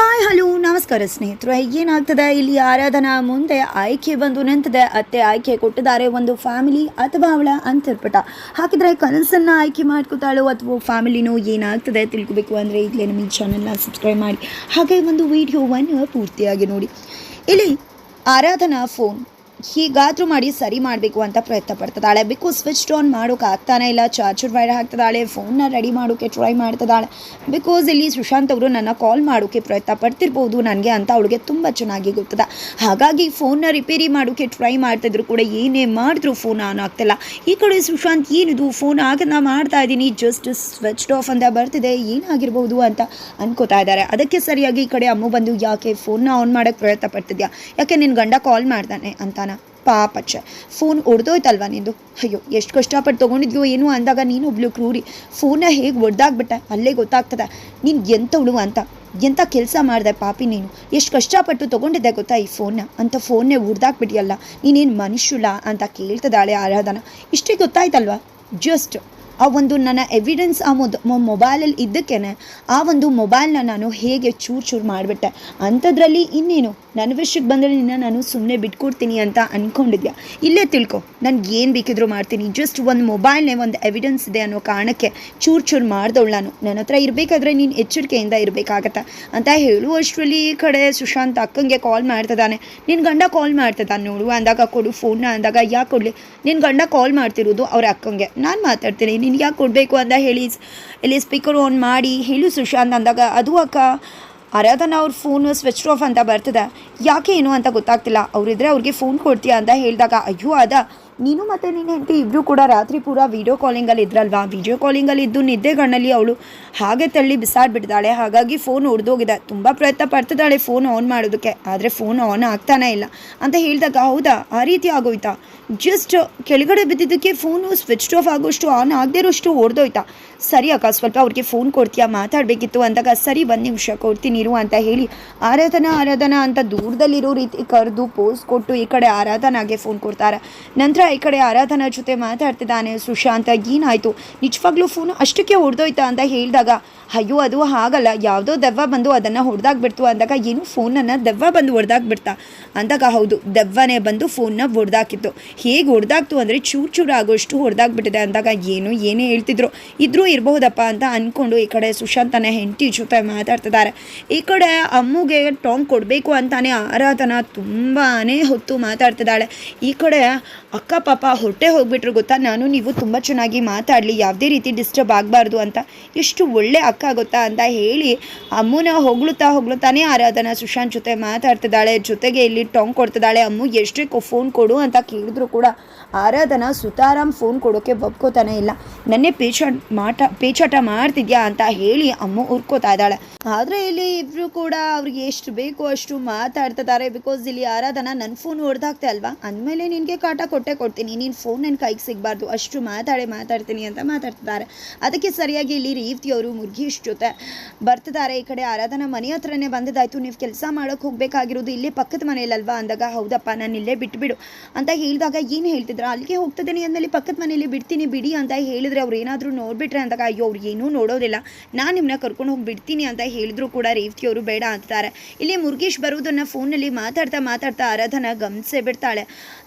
Hi hello ನಮಸ್ಕಾರ ಸ್ನೇಹಿತರೆ. ಏನಾಗ್ತದೆ? ಇಲ್ಲಿ ಆರಾಧನಾ ಮುಂದೆ ಆಯ್ಕೆ ಬಂದು ನಿಂತಿದೆ. ಅತ್ತೆ ಆಯ್ಕೆ ಕೊಟ್ಟಿದ್ದಾರೆ. ಒಂದು ಫ್ಯಾಮಿಲಿ ಅಥವಾ ಅವಳ ಅಂತರ್ಪಟ. ಹಾಕಿದ್ರೆ ಕನಸನ್ನು ಆಯ್ಕೆ ಮಾಡ್ಕೊತಾಳು ಅಥವಾ ಫ್ಯಾಮಿಲಿನೋ ಏನಾಗ್ತದೆ ತಿಳ್ಕೊಬೇಕು ಅಂದರೆ ಇಲ್ಲಿ ನಮ್ಮ ಈ ಚಾನಲ್ನ ಸಬ್ಸ್ಕ್ರೈಬ್ ಮಾಡಿ. ಹಾಗೆ ಒಂದು ವಿಡಿಯೋವನ್ನು ಪೂರ್ತಿಯಾಗಿ ನೋಡಿ. ಇಲ್ಲಿ ಆರಾಧನಾ ಫೋನ್ ಹೀಗಾದ್ರೂ ಮಾಡಿ ಸರಿ ಮಾಡಬೇಕು ಅಂತ ಪ್ರಯತ್ನ ಪಡ್ತಿದ್ದಾಳೆ ಬಿಕಾಸ್ ಸ್ವಿಚ್ ಆನ್ ಮಾಡೋಕೆ ಆಗ್ತಾನೆ ಇಲ್ಲ. ಚಾರ್ಜರ್ ವೈರ್ ಹಾಕ್ತಿದ್ದಾಳೆ. ಫೋನ್ನ ರೆಡಿ ಮಾಡೋಕ್ಕೆ ಟ್ರೈ ಮಾಡ್ತಿದ್ದಾಳೆ. ಬಿಕಾಸ್ ಇಲ್ಲಿ ಸುಶಾಂತ್ ಅವರು ನನ್ನ ಕಾಲ್ ಮಾಡೋಕ್ಕೆ ಪ್ರಯತ್ನ ಪಡ್ತಿರ್ಬೋದು ನನಗೆ ಅಂತ ಅವಳಿಗೆ ತುಂಬ ಚೆನ್ನಾಗಿ ಗೊತ್ತದ. ಹಾಗಾಗಿ ಫೋನ್ನ ರಿಪೇರಿ ಮಾಡೋಕ್ಕೆ ಟ್ರೈ ಮಾಡ್ತಿದ್ರು ಕೂಡ ಏನೇ ಮಾಡಿದ್ರು ಫೋನ್ ಆನ್ ಆಗ್ತಿಲ್ಲ. ಈ ಕಡೆ ಸುಶಾಂತ್ ಏನಿದು? ಫೋನ್ ಆಗನ್ನ ಮಾಡ್ತಾ ಇದ್ದೀನಿ. ಜಸ್ಟ್ ಸ್ವಿಚ್ ಆಫ್ ಅಂತ ಬರ್ತಿದೆ. ಏನಾಗಿರ್ಬೋದು ಅಂತ ಅನ್ಕೋತಾ ಇದ್ದಾರೆ. ಅದಕ್ಕೆ ಸರಿಯಾಗಿ ಈ ಕಡೆ ಅಮ್ಮ ಬಂದು ಯಾಕೆ ಫೋನ್ನ ಆನ್ ಮಾಡೋಕ್ಕೆ ಪ್ರಯತ್ನ ಪಡ್ತಿದ್ಯಾ? ಯಾಕೆ ನಿನ್ನ ಗಂಡ ಕಾಲ್ ಮಾಡ್ತಾನೆ ಅಂತಾನ. ಪಾಪಚ್ಚ. ಫೋನ್ ಒಡೆದೋಯ್ತಲ್ವಾ ನಿಂದು? ಅಯ್ಯೋ, ಎಷ್ಟು ಕಷ್ಟಪಟ್ಟು ತೊಗೊಂಡಿದ್ಯೋ ಏನು ಅಂದಾಗ ನೀನು ಒಬ್ಳು ಕ್ರೂರಿ. ಫೋನ್ನ ಹೇಗೆ ಒಡೆದಾಗ್ಬಿಟ್ಟೆ? ಅಲ್ಲೇ ಗೊತ್ತಾಗ್ತದೆ. ನೀನು ಎಂಥವಳು ಅಂತ? ಎಂಥ ಕೆಲಸ ಮಾಡಿದೆ ಪಾಪಿ ನೀನು? ಎಷ್ಟು ಕಷ್ಟಪಟ್ಟು ತೊಗೊಂಡಿದ್ದೆ ಗೊತ್ತಾ ಈ ಫೋನ್ನ? ಅಂತ ಫೋನ್ನೇ ಉಡ್ದಾಕ್ಬಿಟ್ಟಿಯಲ್ಲ ನೀನೇನು ಮನುಷ್ಯಲ್ಲ ಅಂತ ಕೇಳ್ತದಾಳೆ ಆರಾಧನ. ಇಷ್ಟೇ ಗೊತ್ತಾಯ್ತಲ್ವಾ? ಜಸ್ಟ್ ಆ ಒಂದು ನನ್ನ ಎವಿಡೆನ್ಸ್ ಆ ಮೊದ್ ಮೊಬೈಲಲ್ಲಿ ಇದ್ದಕ್ಕೇನೆ ಆ ಒಂದು ಮೊಬೈಲ್ನ ನಾನು ಹೇಗೆ ಚೂರು ಚೂರು ಮಾಡಿಬಿಟ್ಟೆ. ಅಂಥದ್ರಲ್ಲಿ ಇನ್ನೇನು? ನನ್ನ ವಿಷಯಕ್ಕೆ ಬಂದರೆ ನಿನ್ನ ನಾನು ಸುಮ್ಮನೆ ಬಿಟ್ಕೊಡ್ತೀನಿ ಅಂತ ಅಂದ್ಕೊಂಡಿದ್ಯಾ ಇಲ್ಲೇ ತಿಳ್ಕೊ. ನನಗೆ ಏನು ಬೇಕಿದ್ರೂ ಮಾಡ್ತೀನಿ. ಜಸ್ಟ್ ಒಂದು ಮೊಬೈಲ್ನೇ ಒಂದು ಎವಿಡೆನ್ಸ್ ಇದೆ ಅನ್ನೋ ಕಾರಣಕ್ಕೆ ಚೂರು ಚೂರು ಮಾಡ್ದವಳು ನಾನು. ನನ್ನ ಹತ್ರ ಇರಬೇಕಾದ್ರೆ ನೀನು ಎಚ್ಚರಿಕೆಯಿಂದ ಇರಬೇಕಾಗತ್ತೆ? ಅಂತ ಹೇಳುವಷ್ಟರಲ್ಲಿ ಈ ಕಡೆ ಸುಶಾಂತ್ ಅಕ್ಕಂಗೆ ಕಾಲ್ ಮಾಡ್ತಿದ್ದಾನೆ ನಿನ್ನ ಗಂಡ ಕಾಲ್ ಮಾಡ್ತಿದ್ದಾನೆ ನೋಡು. ಅಂದಾಗ ಕೊಡು ಫೋನ್ನ ಅಂದಾಗ ಯಾಕೆ ಕೊಡಲಿ? ನಿನ್ನ ಗಂಡ ಕಾಲ್ ಮಾಡ್ತಿರೋದು ಅವ್ರ ಅಕ್ಕಂಗೆ. ನಾನು ಮಾತಾಡ್ತೀನಿ. ನಿನ್ಗೆ ಯಾಕೆ ಕೊಡಬೇಕು ಅಂತ ಹೇಳಿ ಇಲ್ಲಿ ಸ್ಪೀಕರ್ ಆನ್ ಮಾಡಿ ಹೇಳು ಸುಶಾಂತ್ ಅಂದಾಗ, ಅದು ಅಕ್ಕ, ಆರಾಧನ ಅವ್ರ ಫೋನು ಸ್ವಿಚ್ ಆಫ್ ಅಂತ ಬರ್ತದೆ. ಯಾಕೆ ಏನು ಅಂತ ಗೊತ್ತಾಗ್ತಿಲ್ಲ. ಅವರಿದ್ರೆ ಅವ್ರಿಗೆ ಫೋನ್ ಕೊಡ್ತೀಯಾ ಅಂತ ಹೇಳಿದಾಗ, ಅಯ್ಯೋ, ಅದ ನೀನು ಮತ್ತು ನಿನ್ನ ಹೆಂಡತಿ ಇಬ್ಬರು ಕೂಡ ರಾತ್ರಿ ಪೂರ ವೀಡಿಯೋ ಕಾಲಿಂಗಲ್ಲಿ ಇದ್ರಲ್ವಾ? ವೀಡಿಯೋ ಕಾಲಿಂಗಲ್ಲಿ ಇದ್ದು ನಿದ್ದೆ ಗಣ್ಣಲ್ಲಿ ಅವಳು ಹಾಗೆ ತಳ್ಳಿ ಬಿಸಾಡ್ಬಿಡ್ತಾಳೆ ಹಾಗಾಗಿ ಫೋನ್ ಹೊಡೆದೋಗಿದೆ ತುಂಬ ಪ್ರಯತ್ನ ಪಡ್ತಿದ್ದಾಳೆ ಫೋನ್ ಆನ್ ಮಾಡೋದಕ್ಕೆ. ಆದರೆ ಫೋನ್ ಆನ್ ಆಗ್ತಾನೇ ಇಲ್ಲ ಅಂತ ಹೇಳಿದಾಗ, ಹೌದಾ? ಆ ರೀತಿ ಆಗೋಯ್ತಾ? ಜಸ್ಟ್ ಕೆಳಗಡೆ ಬಿದ್ದಿದ್ದಕ್ಕೆ ಫೋನು ಸ್ವಿಚ್ ಆಫ್ ಆಗೋಷ್ಟು ಆನ್ ಆಗದೇ ಇರೋಷ್ಟು ಹೊಡೆದೋಯ್ತಾ ಸರಿ ಅಕ್ಕ, ಸ್ವಲ್ಪ ಅವ್ರಿಗೆ ಫೋನ್ ಕೊಡ್ತೀಯಾ? ಮಾತಾಡಬೇಕಿತ್ತು ಅಂದಾಗ, ಸರಿ ಒಂದು ನಿಮಿಷ ಕೊಡ್ತೀನಿ ಇರು ಅಂತ ಹೇಳಿ ಆರಾಧನಾ ಆರಾಧನಾ ಅಂತ ದೂರದಲ್ಲಿರೋ ರೀತಿ ಕರೆದು ಪೋಸ್ ಕೊಟ್ಟು ಈ ಕಡೆ ಆರಾಧನಾಗೆ ಫೋನ್ ಕೊಡ್ತಾರೆ. ನಂತರ ಈ ಕಡೆ ಆರಾಧನಾ ಜೊತೆ ಮಾತಾಡ್ತಿದ್ದಾನೆ ಸುಶಾಂತ, ಏನಾಯಿತು? ನಿಜವಾಗ್ಲೂ ಫೋನು ಅಷ್ಟಕ್ಕೆ ಹೊಡೆದೋಯ್ತಾ ಅಂತ ಹೇಳಿದಾಗ, ಅಯ್ಯೋ, ಅದು ಹಾಗಲ್ಲ. ಯಾವುದೋ ದೆವ್ವ ಬಂದು ಅದನ್ನು ಹೊಡೆದಾಕ್ಬಿಡ್ತು ಅಂದಾಗ, ಏನು ಫೋನನ್ನು ದೆವ್ವ ಬಂದು ಹೊಡೆದಾಕ್ಬಿಡ್ತಾ ಅಂದಾಗ, ಹೌದು, ದೆವ್ವನೇ ಬಂದು ಫೋನ್ನ ಹೊಡೆದಾಕಿತ್ತು. ಹೇಗೆ ಹೊಡೆದಾಕ್ತು ಅಂದರೆ, ಚೂರು ಚೂರು ಆಗೋಷ್ಟು ಹೊಡೆದಾಕ್ಬಿಟ್ಟಿದೆ ಅಂದಾಗ, ಏನು, ಏನೇ ಹೇಳ್ತಿದ್ರು, ಇದ್ರೂ ಇರಬಹುದಪ್ಪ ಅಂತ ಅಂದ್ಕೊಂಡು ಈ ಕಡೆ ಸುಶಾಂತನ ಹೆಂಡತಿ ಜೊತೆ ಮಾತಾಡ್ತಿದ್ದಾರೆ. ಈ ಕಡೆ ಅಮ್ಮಗೆ ಟಾಂಗ್ ಕೊಡಬೇಕು ಅಂತಾನೆ ಆರಾಧನಾ ತುಂಬಾ ಹೊತ್ತು ಮಾತಾಡ್ತಿದ್ದಾಳೆ. ಈ ಕಡೆ ಅಕ್ಕ ಪಾಪ ಹೊಟ್ಟೆ ಹೋಗ್ಬಿಟ್ರು ಗೊತ್ತಾ? ನಾನು, ನೀವು ತುಂಬ ಚೆನ್ನಾಗಿ ಮಾತಾಡಲಿ, ಯಾವುದೇ ರೀತಿ ಡಿಸ್ಟರ್ಬ್ ಆಗಬಾರ್ದು ಅಂತ. ಎಷ್ಟು ಒಳ್ಳೆ ಅಕ್ಕ ಗೊತ್ತಾ ಅಂತ ಹೇಳಿ ಅಮ್ಮನ ಹೊಗಳುತ್ತಾ ಹೊಗಳುತ್ತಾನೆ ಆರಾಧನಾ ಸುಶಾಂತ್ ಜೊತೆ ಮಾತಾಡ್ತಿದ್ದಾಳೆ, ಜೊತೆಗೆ ಇಲ್ಲಿ ಟಾಂಗ್ ಕೊಡ್ತಿದ್ದಾಳೆ. ಅಮ್ಮು ಎಷ್ಟೇ ಫೋನ್ ಕೊಡು ಅಂತ ಕೇಳಿದ್ರು ಕೂಡ ಆರಾಧನಾ ಸುತಾರಾಮ್ ಫೋನ್ ಕೊಡೋಕ್ಕೆ ಒಪ್ಕೋತಾನೆ ಇಲ್ಲ. ನನ್ನೇ ಪೇಚಾಟ ಮಾಟ, ಪೇಚಾಟ ಮಾಡ್ತಿದ್ಯಾ? ಅಂತ ಹೇಳಿ ಅಮ್ಮ ಉರ್ಕೋತಾ ಇದ್ದಾಳೆ. ಆದರೆ ಇಲ್ಲಿ ಇಬ್ಬರು ಕೂಡ ಅವ್ರಿಗೆ ಎಷ್ಟು ಬೇಕು ಅಷ್ಟು ಮಾತಾಡ್ತಿದ್ದಾರೆ. ಬಿಕಾಸ್ ಇಲ್ಲಿ ಆರಾಧನಾ ನನ್ನ ಫೋನ್ ಹೊಡೆದಾಗ್ತಾ ಅಲ್ವಾ? ಅಂದಮೇಲೆ ನಿನಗೆ ಕಾಟ ಕೊಟ್ಟೆ ಕೊಡ್ತೀನಿ ನೀನು ಫೋನ್ ನನ್ನ ಕೈಗೆ ಸಿಗಬಾರ್ದು. ಅಷ್ಟು ಮಾತಾಡೆ, ಮಾತಾಡ್ತೀನಿ ಅಂತ ಮಾತಾಡ್ತಿದ್ದಾರೆ. ಅದಕ್ಕೆ ಸರಿಯಾಗಿ ಇಲ್ಲಿ ರೀತಿಯವರು ಮುರುಗೇಶ್ ಜೊತೆ ಬರ್ತಿದ್ದಾರೆ. ಈ ಕಡೆ ಆರಾಧನಾ ಮನೆ ಹತ್ರನೇ ಬಂದಿದ್ದಾಯ್ತು. ನೀವು ಕೆಲಸ ಮಾಡೋಕ್ಕೆ ಹೋಗಬೇಕಾಗಿರೋದು ಇಲ್ಲೇ ಪಕ್ಕದ ಮನೆಯಲ್ಲಲ್ವಾ? ಅಂದಾಗ, ಹೌದಪ್ಪ, ನಾನು ಇಲ್ಲೇ ಬಿಟ್ಬಿಡು ಅಂತ ಹೇಳಿದಾಗ ಏನು ಹೇಳ್ತಿದ್ರು? ಅಲ್ಲಿಗೆ ಹೋಗ್ತಿದ್ದೀನಿ ಅಂದಮೇಲೆ ಪಕ್ಕದ ಮನೆಯಲ್ಲಿ ಬಿಡ್ತೀನಿ, ಬಿಡಿ ಅಂತ ಹೇಳಿದ್ರೆ ಅವ್ರು ಏನಾದರೂ ನೋಡ್ಬಿಟ್ರೆ ಅಂದಾಗ, ಅಯ್ಯೋ, ಅವ್ರು ಏನೂ ನೋಡೋದಿಲ್ಲ. ನಾನು ನಿಮ್ಮನ್ನ ಕರ್ಕೊಂಡು ಹೋಗಿ ಬಿಡ್ತೀನಿ ಅಂತ ಹೇಳಿದ್ರು ಕೂಡ ರೇವತಿಯವರು ಬೇಡ ಅಂತಾರೆ ಇಲ್ಲಿ ಮುರುಗೇಶ್ ಬರೋದನ್ನ ಫೋನಲ್ಲಿ ಮಾತಾಡ್ತಾ ಮಾತಾಡ್ತಾ ಆರಾಧನಾ ಗಮನಿಸೇ ಬಿಡ್ತಾಳೆ.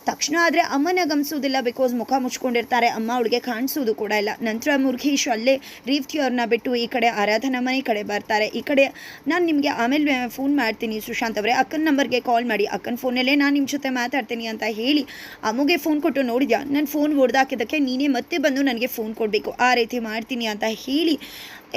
ತಕ್ಷಣ ಆದರೆ ಅಮ್ಮನ ಗಮನಿಸೋದಿಲ್ಲ ಬಿಕಾಸ್ ಮುಖ ಮುಚ್ಕೊಂಡಿರ್ತಾರೆ. ಅಮ್ಮ ಅವಳಿಗೆ ಕಾಣಿಸೋದು ಕೂಡ ಇಲ್ಲ. ನಂತರ ಮುರುಘೀಶ್ ಅಲ್ಲೇ ರೇವತಿಯವ್ರನ್ನ ಬಿಟ್ಟು ಈ ಕಡೆ ಆರಾಧನಾ ಮನೆ ಕಡೆ ಬರ್ತಾರೆ. ಈ ಕಡೆ ನಾನು ನಿಮಗೆ ಆಮೇಲೆ ಫೋನ್ ಮಾಡ್ತೀನಿ ಸುಶಾಂತ್ ಅವರೇ. ಅಕ್ಕನ ನಂಬರ್ಗೆ ಕಾಲ್ ಮಾಡಿ. ಅಕ್ಕನ ಫೋನಲ್ಲೇ ನಾನು ನಿಮ್ಮ ಜೊತೆ ಮಾತಾಡ್ತೀನಿ ಅಂತ ಹೇಳಿ ಅಮ್ಮಗೆ ಫೋನ್ ಕೊಟ್ಟು ನೋಡಿದ್ಯಾ? ನನ್ನ ಫೋನ್ ಹೊಡೆದಾಕಿದ್ದಕ್ಕೆ ನೀನೇ ಮತ್ತೆ ಬಂದು ನನಗೆ ಫೋನ್ ಕೊಡಬೇಕು. ಆ ರೀತಿ ಮಾಡ್ತೀನಿ ಅಂತ ಹೇಳಿ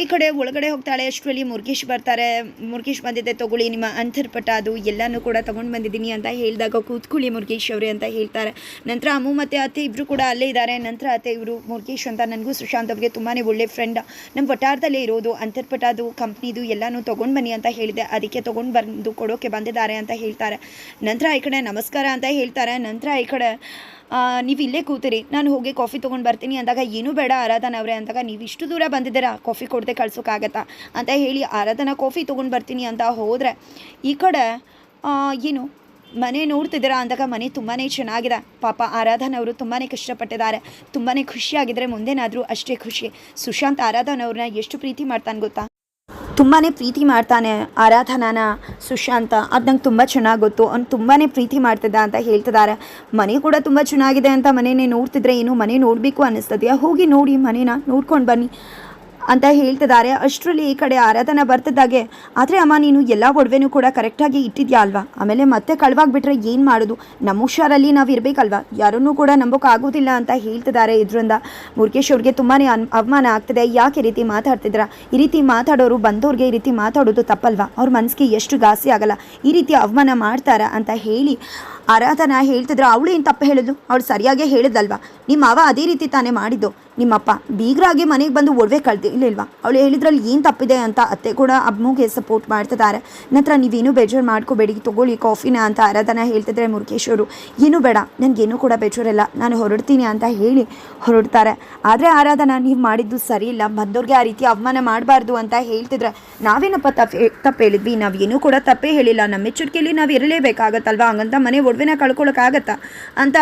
ಈ ಕಡೆ ಒಳಗಡೆ ಹೋಗ್ತಾಳೆ. ಅಷ್ಟರಲ್ಲಿ ಮುರುಗೇಶ್ ಬರ್ತಾರೆ. ಮುರುಗೇಶ್ ಬಂದಿದ್ದೆ, ತಗೊಳ್ಳಿ, ನಿಮ್ಮ ಅಂತರ್ಪಟ ಅದು ಎಲ್ಲನೂ ಕೂಡ ತೊಗೊಂಡು ಬಂದಿದ್ದೀನಿ ಅಂತ ಹೇಳಿದಾಗ ಕೂತ್ಕೊಳ್ಳಿ ಮುರುಗೇಶ್ ಅವರೇ ಅಂತ ಹೇಳ್ತಾರೆ. ನಂತರ ಅಮ್ಮು ಮತ್ತು ಅತ್ತೆ ಇಬ್ಬರು ಕೂಡ ಅಲ್ಲೇ ಇದ್ದಾರೆ. ನಂತರ ಅತ್ತೆ ಇವರು ಮುರುಗೇಶ್ ಅಂತ ನನಗೂ ಸುಶಾಂತ್ ಅವ್ರಿಗೆ ತುಂಬಾ ಒಳ್ಳೆ ಫ್ರೆಂಡ್ ನಮ್ಮ ವಟಾರದಲ್ಲೇ ಇರೋದು, ಅಂತರ್ಪಟ ಅದು ಕಂಪ್ನಿದು ಎಲ್ಲನೂ ತೊಗೊಂಡು ಬನ್ನಿ ಅಂತ ಹೇಳಿದೆ. ಅದಕ್ಕೆ ತೊಗೊಂಡು ಬಂದು ಕೊಡೋಕೆ ಬಂದಿದ್ದಾರೆ ಅಂತ ಹೇಳ್ತಾರೆ. ನಂತರ ಈ ಕಡೆ ನಮಸ್ಕಾರ ಅಂತ ಹೇಳ್ತಾರೆ. ನಂತರ ಈ ಕಡೆ ನೀವು ಇಲ್ಲೇ ಕೂತಿರಿ. ನಾನು ಹೋಗಿ ಕಾಫಿ ತೊಗೊಂಡು ಬರ್ತೀನಿ ಅಂದಾಗ ಏನೂ ಬೇಡ ಆರಾಧನವ್ರೆ ಅಂದಾಗ ನೀವು ಇಷ್ಟು ದೂರ ಬಂದಿದ್ದೀರಾ? ಕಾಫಿ ಕೊಡದೆ ಕಳ್ಸೋಕ್ಕಾಗತ್ತಾ? ಅಂತ ಹೇಳಿ ಆರಾಧನ ಕಾಫಿ ತೊಗೊಂಡು ಬರ್ತೀನಿ ಅಂತ ಹೋದರೆ ಈ ಕಡೆ ಏನು ಮನೆ ನೋಡ್ತಿದ್ದೀರಾ ಅಂದಾಗ ಮನೆ ತುಂಬಾ ಚೆನ್ನಾಗಿದೆ. ಪಾಪ ಆರಾಧನವರು ತುಂಬಾ ಕಷ್ಟಪಟ್ಟಿದ್ದಾರೆ. ತುಂಬಾ ಖುಷಿಯಾಗಿದ್ದರೆ ಮುಂದೇನಾದರೂ ಅಷ್ಟೇ ಖುಷಿ. ಸುಶಾಂತ್ ಆರಾಧನವ್ರನ್ನ ಎಷ್ಟು ಪ್ರೀತಿ ಮಾಡ್ತಾನೆ ಗೊತ್ತಾ? ತುಂಬಾ ಪ್ರೀತಿ ಮಾಡ್ತಾನೆ ಆರಾಧನಾನ ಸುಶಾಂತ. ಅದು ನಂಗೆ ತುಂಬ ಚೆನ್ನಾಗಿ ಗೊತ್ತು. ಅವ್ನು ತುಂಬಾ ಪ್ರೀತಿ ಮಾಡ್ತಿದ್ದ ಅಂತ ಹೇಳ್ತಿದ್ದಾರೆ ಮನೆ ಕೂಡ ತುಂಬ ಚೆನ್ನಾಗಿದೆ ಅಂತ ಮನೆಯೇ ನೋಡ್ತಿದ್ರೆ ಏನು ಮನೆ ನೋಡಬೇಕು ಅನ್ನಿಸ್ತದೆಯಾ? ಹೋಗಿ ನೋಡಿ ಮನೇನ ನೋಡ್ಕೊಂಡು ಬನ್ನಿ. ಅಂತ ಹೇಳ್ತಿದ್ದಾರೆ. ಅಷ್ಟರಲ್ಲಿ ಈ ಕಡೆ ಆರಾಧನಾ ಬರ್ತಿದ್ದಾಗೆ ಆದರೆ ಅಮ್ಮ, ನೀನು ಎಲ್ಲ ಒಡವೆನೂ ಕೂಡ ಕರೆಕ್ಟಾಗಿ ಇಟ್ಟಿದ್ಯಾ ಅಲ್ವಾ? ಆಮೇಲೆ ಮತ್ತೆ ಕಳವಾಗ್ಬಿಟ್ರೆ ಏನು ಮಾಡೋದು? ನಮ್ಮ ಹುಷಾರಲ್ಲಿ ನಾವು ಇರಬೇಕಲ್ವಾ? ಯಾರನ್ನೂ ಕೂಡ ನಂಬೋಕ್ಕಾಗೋದಿಲ್ಲ ಅಂತ ಹೇಳ್ತಿದ್ದಾರೆ ಇದರಿಂದ. ಮುರುಗೇಶ್ ಅವ್ರಿಗೆ ತುಂಬಾ ಅವಮಾನ ಆಗ್ತಿದೆ. ಯಾಕೆ ಈ ರೀತಿ ಮಾತಾಡ್ತಿದ್ರ ಈ ರೀತಿ ಮಾತಾಡೋರು ಬಂದವ್ರಿಗೆ ಈ ರೀತಿ ಮಾತಾಡೋದು ತಪ್ಪಲ್ವಾ? ಅವ್ರ ಮನಸ್ಸಿಗೆ ಎಷ್ಟು ಘಾಸಿ ಆಗಲ್ಲ. ಈ ರೀತಿ ಅವಮಾನ ಮಾಡ್ತಾರ ಅಂತ ಹೇಳಿ ಆರಾಧನಾ ಹೇಳ್ತಿದ್ರು. ಅವಳು ಏನು ತಪ್ಪು ಹೇಳಿದ್ಲು ಅವಳು ಸರಿಯಾಗೇ ಹೇಳಿದ್ಲಲ್ವಾ? ನಿಮ್ಮ ಅವ ಅದೇ ರೀತಿ ತಾನೇ ಮಾಡಿದ್ದು. ನಿಮ್ಮಪ್ಪ ಬೀಗರಾಗಿ ಮನೆಗೆ ಬಂದು ಒಡವೆ ಕಳ್ದಿ ಇಲ್ಲಿಲ್ವಾ ಅವಳು ಹೇಳಿದ್ರಲ್ಲಿ ಏನು ತಪ್ಪಿದೆ ಅಂತ ಅತ್ತೆ ಕೂಡ ಅಮ್ಮಗೆ ಸಪೋರ್ಟ್ ಮಾಡ್ತಿದ್ದಾರೆ. ನಂತರ ನೀವೇನು ಬೇಜಾರು ಮಾಡ್ಕೋಬೇಡಿ, ತೊಗೊಳ್ಳಿ ಕಾಫಿನ ಅಂತ ಆರಾಧನ ಹೇಳ್ತಿದ್ರೆ ಮುರುಕೇಶ್ ಅವರು, ಏನು ಬೇಡ, ನನಗೇನು ಕೂಡ ಬೇಜಾರಿಲ್ಲ, ನಾನು ಹೊರಡ್ತೀನಿ ಅಂತ ಹೇಳಿ ಹೊರಡ್ತಾರೆ. ಆದರೆ ಆರಾಧನ, ನೀವು ಮಾಡಿದ್ದು ಸರಿ ಇಲ್ಲ, ಬಂದವ್ರಿಗೆ ಆ ರೀತಿ ಅವಮಾನ ಮಾಡಬಾರ್ದು ಅಂತ ಹೇಳ್ತಿದ್ರೆ ನಾವೇನಪ್ಪ ತಪ್ಪು ತಪ್ಪು ಹೇಳಿದ್ವಿ? ನಾವೇನೂ ಕೂಡ ತಪ್ಪೇ ಹೇಳಿಲ್ಲ. ನಮ್ಮ ಎಚ್ಚರಿಕೆಯಲ್ಲಿ ನಾವು ಇರಲೇಬೇಕಾಗತ್ತಲ್ವಾ? ಹಂಗಂತ ಮನೆ ಒಡವೆನ ಕಳ್ಕೊಳಕ್ಕಾಗತ್ತಾ? ಅಂತ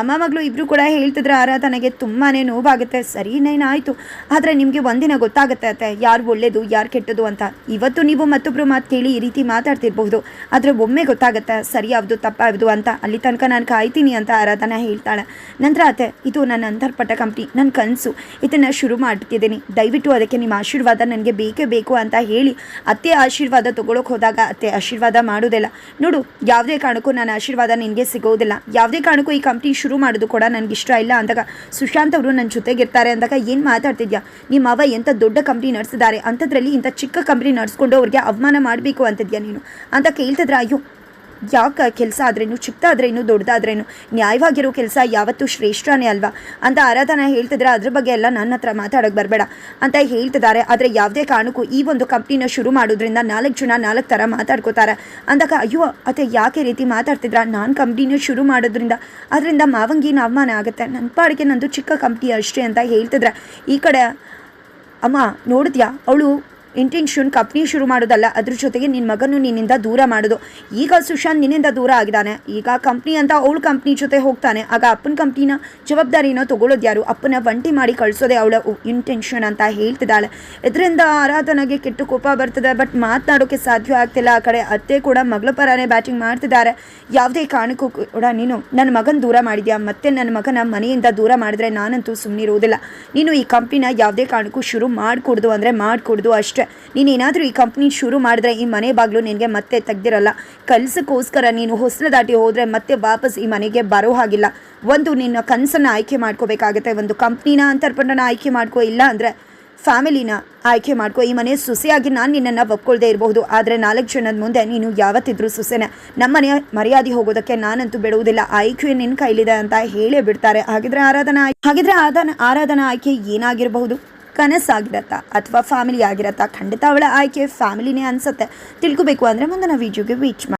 ಅಮ್ಮ ಮಗಳು ಇಬ್ಬರು ಕೂಡ ಹೇಳ್ತಿದ್ರೆ ಆರಾಧನೆಗೆ ತುಂಬಾ ನೋವಾಗುತ್ತೆ. ಸರಿ ನೇನಾಯಿತು ಆದರೆ ನಿಮಗೆ ಒಂದಿನ ಗೊತ್ತಾಗುತ್ತೆ ಅತ್ತೆ. ಯಾರು ಒಳ್ಳೇದು, ಯಾರು ಕೆಟ್ಟದು ಅಂತ. ಇವತ್ತು ನೀವು ಮತ್ತೊಬ್ಬರು ಮಾತು ಕೇಳಿ ಈ ರೀತಿ ಮಾತಾಡ್ತಿರ್ಬಹುದು. ಆದರೆ ಒಮ್ಮೆ ಗೊತ್ತಾಗುತ್ತೆ ಸರಿ ಯಾವುದು ತಪ್ಪಾವುದು ಅಂತ. ಅಲ್ಲಿ ತನಕ ನಾನು ಕಾಯ್ತೀನಿ ಅಂತ ಆರಾಧನಾ ಹೇಳ್ತಾಳೆ. ನಂತರ ಅತ್ತೆ, ಇದು ನನ್ನ ಅಂತರ್ಪಟ್ಟ ಕಂಪ್ನಿ ನನ್ನ ಕನಸು. ಇದನ್ನು ಶುರು ಮಾಡ್ತಿದ್ದೀನಿ. ದಯವಿಟ್ಟು ಅದಕ್ಕೆ ನಿಮ್ಮ ಆಶೀರ್ವಾದ ನನಗೆ ಬೇಕೇ ಬೇಕು ಅಂತ ಹೇಳಿ ಅತ್ತೆ ಆಶೀರ್ವಾದ ತೊಗೊಳಕ್ಕೆ ಹೋದಾಗ ಅತ್ತೆ ಆಶೀರ್ವಾದ ಮಾಡೋದಿಲ್ಲ ನೋಡು, ಯಾವುದೇ ಕಾರಣಕ್ಕೂ ನನ್ನ ಆಶೀರ್ವಾದ ನಿನಗೆ ಸಿಗೋದಿಲ್ಲ. ಯಾವುದೇ ಕಾರಣಕ್ಕೂ ಈ ಕಂಪ್ನಿ ಶುರು ಮಾಡೋದು ಕೂಡ ನನಗೆ ಇಷ್ಟ ಇಲ್ಲ ಅಂದಾಗ ಸುಶಾಂತ್ ಅವರು ನನ್ನ ಜೊತೆಗಿರ್ತಾರೆ ಅಂದಾಗ ಏನು ಮಾತಾಡ್ತಿದ್ಯಾ? ನಿಮ್ಮ ಅವ ಎಂಥ ದೊಡ್ಡ ಕಂಪ್ನಿ ನಡೆಸಿದ್ದಾರೆ. ಅಂಥದ್ರಲ್ಲಿ ಇಂಥ ಚಿಕ್ಕ ಕಂಪ್ನಿ ನಡೆಸ್ಕೊಂಡು ಅವ್ರಿಗೆ ಅವಮಾನ ಮಾಡಬೇಕು ಅಂತಿದ್ಯಾ ನೀನು? ಅಂತ ಕೇಳ್ತಿದ್ರೆ, ಅಯ್ಯೋ, ಯಾಕೆ ಕೆಲಸ ಆದ್ರೇನು ಚಿಕ್ಕದಾದ್ರೇನು ದೊಡ್ಡದಾದ್ರೇನು? ನ್ಯಾಯವಾಗಿರೋ ಕೆಲಸ ಯಾವತ್ತೂ ಶ್ರೇಷ್ಠನೇ ಅಲ್ವಾ? ಅಂತ ಆರಾಧನಾ ಹೇಳ್ತಿದ್ರೆ, ಅದ್ರ ಬಗ್ಗೆ ಎಲ್ಲ ನನ್ನ ಹತ್ರ ಮಾತಾಡೋಕೆ ಬರಬೇಡ. ಅಂತ ಹೇಳ್ತಿದ್ದಾರೆ. ಆದರೆ ಯಾವುದೇ ಕಾರಣಕ್ಕೂ ಈ ಒಂದು ಕಂಪ್ನಿನ ಶುರು ಮಾಡೋದ್ರಿಂದ ನಾಲ್ಕು ಜನ ನಾಲ್ಕು ಥರ ಮಾತಾಡ್ಕೋತಾರೆ. ಅಂದಾಗ, ಅಯ್ಯೋ, ಅತ್ತೆ, ಯಾಕೆ ರೀತಿ ಮಾತಾಡ್ತಿದ್ರ? ನಾನು ಕಂಪ್ನಿನ ಶುರು ಮಾಡೋದ್ರಿಂದ ಅದರಿಂದ ಮಾವಂಗಿನ ಅವಮಾನ ಆಗುತ್ತೆ. ನನ್ನ ಪಾಡಿಗೆ ನಂದು ಚಿಕ್ಕ ಕಂಪ್ನಿ ಅಷ್ಟೇ ಅಂತ ಹೇಳ್ತಿದ್ರೆ. ಈ ಕಡೆ ಅಮ್ಮ ನೋಡಿದ್ಯಾ? ಅವಳು ಇಂಟೆನ್ಷನ್ ಕಂಪ್ನಿ ಶುರು ಮಾಡೋದಲ್ಲ, ಅದ್ರ ಜೊತೆಗೆ ನಿನ್ನ ಮಗನು ನಿನ್ನಿಂದ ದೂರ ಮಾಡೋದು. ಈಗ ಸುಶಾಂತ್ ನಿನ್ನಿಂದ ದೂರ ಆಗಿದ್ದಾನೆ. ಈಗ ಕಂಪ್ನಿ ಅಂತ ಅವಳು ಕಂಪ್ನಿ ಜೊತೆ ಹೋಗ್ತಾನೆ. ಆಗ ಅಪ್ಪನ ಕಂಪ್ನಿನ ಜವಾಬ್ದಾರಿನ ತಗೊಳ್ಳೋದು ಯಾರು? ಅಪ್ಪನ ವಂಟಿ ಮಾಡಿ ಕಳಿಸೋದೇ ಅವಳ ಇಂಟೆನ್ಷನ್ ಅಂತ ಹೇಳ್ತಿದ್ದಾಳೆ. ಇದರಿಂದ ಆರಾಧನೆಗೆ ಕೆಟ್ಟು ಕೋಪ ಬರ್ತದೆ ಬಟ್ ಮಾತನಾಡೋಕ್ಕೆ ಸಾಧ್ಯ ಆಗ್ತಿಲ್ಲ. ಆ ಕಡೆ ಅತ್ತೆ ಕೂಡ ಮಗಳ ಪರನೇ ಬ್ಯಾಟಿಂಗ್ ಮಾಡ್ತಿದ್ದಾರೆ. ಯಾವುದೇ ಕಾರಣಕ್ಕೂ ಕೂಡ ನೀನು ನನ್ನ ಮಗನ ದೂರ ಮಾಡಿದ್ಯಾ? ಮತ್ತೆ ನನ್ನ ಮಗನ ಮನೆಯಿಂದ ದೂರ ಮಾಡಿದ್ರೆ ನಾನಂತೂ ಸುಮ್ಮನಿರೋದಿಲ್ಲ ನೀನು ಈ ಕಂಪ್ನಿನ ಯಾವುದೇ ಕಾರಣಕ್ಕೂ ಶುರು ಮಾಡಿಕೊಡ್ದು ಅಂದರೆ ಮಾಡಿಕೊಡ್ದು ಅಷ್ಟೇ. ನೀನೇನಾದರೂ ಈ ಕಂಪ್ನಿ ಶುರು ಮಾಡಿದ್ರೆ ಈ ಮನೆ ಬಾಗಿಲು ನಿನಗೆ ಮತ್ತೆ ತೆಗ್ದಿರಲ್ಲ. ಕೆಲಸಕ್ಕೋಸ್ಕರ ನೀನು ಹೊಸಲು ದಾಟಿ ಹೋದರೆ ಮತ್ತೆ ವಾಪಸ್ ಈ ಮನೆಗೆ ಬರೋ ಹಾಗಿಲ್ಲ. ಒಂದು, ನಿನ್ನ ಕನಸನ್ನು ಆಯ್ಕೆ ಮಾಡ್ಕೋಬೇಕಾಗತ್ತೆ. ಒಂದು ಕಂಪ್ನಿನ ಅಂತರ್ಪಣನ ಆಯ್ಕೆ ಮಾಡ್ಕೋ, ಇಲ್ಲ ಅಂದರೆ ಫ್ಯಾಮಿಲಿನ ಆಯ್ಕೆ ಮಾಡ್ಕೋ. ಈ ಮನೆ ಸೊಸೆಯಾಗಿ ನಾನು ನಿನ್ನನ್ನು ಒಪ್ಕೊಳ್ದೇ ಇರಬಹುದು. ಆದರೆ ನಾಲ್ಕು ಜನದ ಮುಂದೆ ನೀನು ಯಾವತ್ತಿದ್ರೂ ಸೊಸೆನೆ. ನಮ್ಮನೆಯ ಮರ್ಯಾದೆ ಹೋಗೋದಕ್ಕೆ ನಾನಂತೂ ಬಿಡುವುದಿಲ್ಲ. ಆಯ್ಕೆ ನಿನ್ನ ಕೈಲಿದೆ ಅಂತ ಹೇಳೇ ಬಿಡ್ತಾರೆ. ಹಾಗಿದ್ರೆ ಆರಾಧನಾ ಹಾಗಿದ್ರೆ ಆರಾಧನಾ ಆರಾಧನಾ ಆಯ್ಕೆ ಏನಾಗಿರಬಹುದು? ಕನಸಾಗಿರತ್ತಾ ಅಥವಾ ಫ್ಯಾಮಿಲಿ ಆಗಿರತ್ತಾ ಖಂಡಿತ ಅವಳ ಆಯ್ಕೆ ಫ್ಯಾಮಿಲಿನೇ ಅನ್ಸುತ್ತೆ. ತಿಳ್ಕೊಬೇಕು ಅಂದರೆ ಮುಂದಿನ ವಿಡಿಯೋಗೆ ವೀಚ್ ಮಾಡಿ